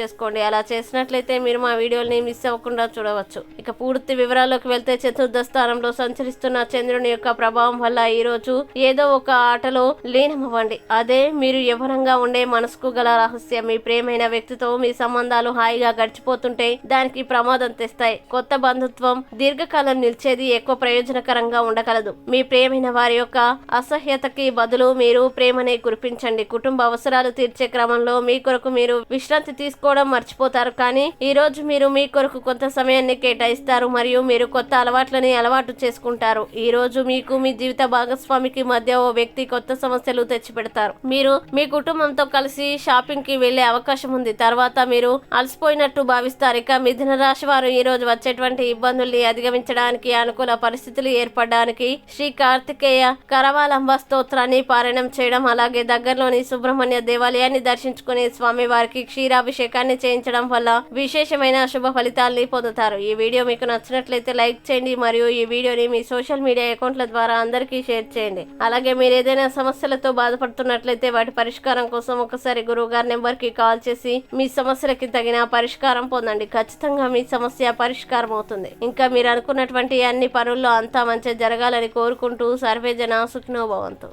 చేసుకోండి. అలా చేసినట్లయితే మీరు మా వీడియోని మిస్ అవ్వకుండా చూడవచ్చు. ఇక పూర్తి వివరాల్లోకి వెళ్తే చతుర్థ స్థానంలో సంచరిస్తున్న చంద్రుని యొక్క ప్రభావం వల్ల ఈ రోజు ఏదో ఒక ఆటలో లీనమవ్వండి. అదే మీరు యవ్వనంగా ఉండే మనసుకు గల రహస్యం. మీ ప్రేమైన వ్యక్తితో మీ సంబంధాలు హాయిగా గడిచిపోతుంటే దానికి ప్రమాదం తెస్తాయి. కొత్త బంధుత్వం దీర్ఘకాలం నిలిచేది ఎక్కువ ప్రయోజనకరంగా ఉండగలదు. మీ ప్రేమైన వారి యొక్క అసహ్యతకి బదులు మీరు ప్రేమనే కురిపించండి. కుటుంబ అవసరాలు తీర్చే క్రమంలో మీ కొరకు మీరు విశ్రాంతి తీసుకోవడం మర్చిపోతారు. కానీ ఈ రోజు మీరు మీ కొరకు కొంత సమయాన్ని కేటాయిస్తారు మరియు మీరు కొత్త అలవాట్లని అలవాటు చేసుకుంటారు. ఈ రోజు మీకు మీ జీవిత భాగస్వామికి మధ్య ఓ వ్యక్తి కొత్త సమస్యలు తెచ్చిపెడతారు. మీరు మీ కుటుంబంతో కలిసి షాపింగ్కి వెళ్ళే అవకాశం ఉంది. తర్వాత మీరు అలసిపోయినట్టు భావిస్తారు. ఇక మిథున రాశి వారు ఈ రోజు వచ్చేటువంటి ఇబ్బందుల్ని అధిగమించడానికి అనుకూల పరిస్థితులు ఏర్పడడానికి శ్రీ కార్తికేయ కరవాలంబ స్తోత్రాన్ని పారాయణం చేయడం అలాగే దగ్గరలోని సుబ్రహ్మణ్య దేవాలయాన్ని దర్శించుకుని స్వామి వారికి క్షీరాభిషేకాన్ని చేయించడం వల్ల విశేషమైన శుభ ఫలితాల్ని పొందుతారు. ఈ వీడియో మీకు నచ్చినట్లయితే లైక్ చేయండి మరియు ఈ వీడియోని మీ సోషల్ మీడియా అకౌంట్ల ద్వారా అందరికీ షేర్ చేయండి. అలాగే మీరు ఏదైనా సమస్యలతో బాధపడుతున్నట్లయితే వాటి పరిష్కారం కోసం ఒకసారి గురువు గారి నెంబర్కి కాల్ చేసి మీ సమస్యలకి తగిన పరిష్కారం పొందండి. ఖచ్చితంగా మీ సమస్య పరిష్కారం అవుతుంది. ఇంకా మీరు అనుకున్నటువంటి అన్ని పనుల్లో అంతా మంచిగా జరగాలని కోరుకుంటూ సర్వేజన జన